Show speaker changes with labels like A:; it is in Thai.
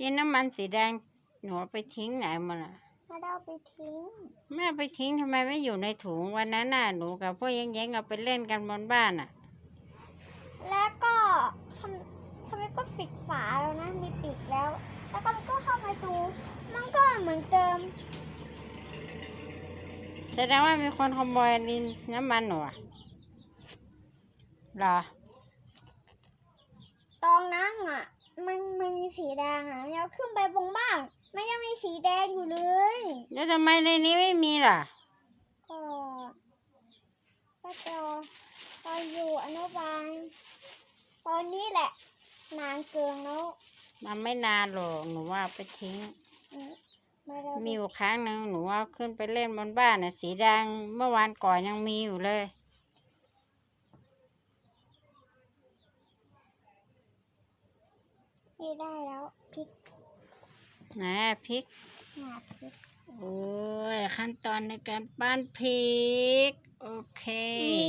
A: ยี่น้ำมันสีแดงหนูเอาไปทิ้งไหนหมาล่ะ
B: ไม่ได้เอาไปทิ้ง
A: แม่เอาไปทิ้งทำไมไม่อยู่ในถุงวันนั้นน่ะหนูกับพวกแย้งๆเอาไปเล่นกันบนบ้านอะ
B: แล้วก็ทำทำไมก็ปิดฝาแล้วนะ มีปิดแล้ว แล้วก็มันก็เข้ามาดู มันก็เหมือนเดิม
A: แสดงว่ามีคนขโมยดินน้ำมันหนูอะเหรอ
B: ตอนนั้นอะ มันมันมี สีแดงอะแล้วขึ้นไปบนบ้านมันยังมีสีแดงอยู่เลย
A: แล้วทำไมในนี้ไม่มีล่ะ
B: ก็ก็ตอนตอนอยู่อนุบาลตอนนี้แหละ นานเกินแล้ว
A: มันไม่นานหรอกหนูว่าเอาไปทิ้ง
B: อืมไม่ได้
A: มีอยู่ครั้งหนึ่งหนูเอาขึ้นไปเล่นบนบ้านน่ะสีแดงเมื่อวานก่อนยังมีอยู่เลย
B: ไม่ได้แล้วพริก
A: ไหนอะพริก
B: หนาพริก
A: โอ้ยขั้นตอนในการปั้นพริก โอเค
B: มี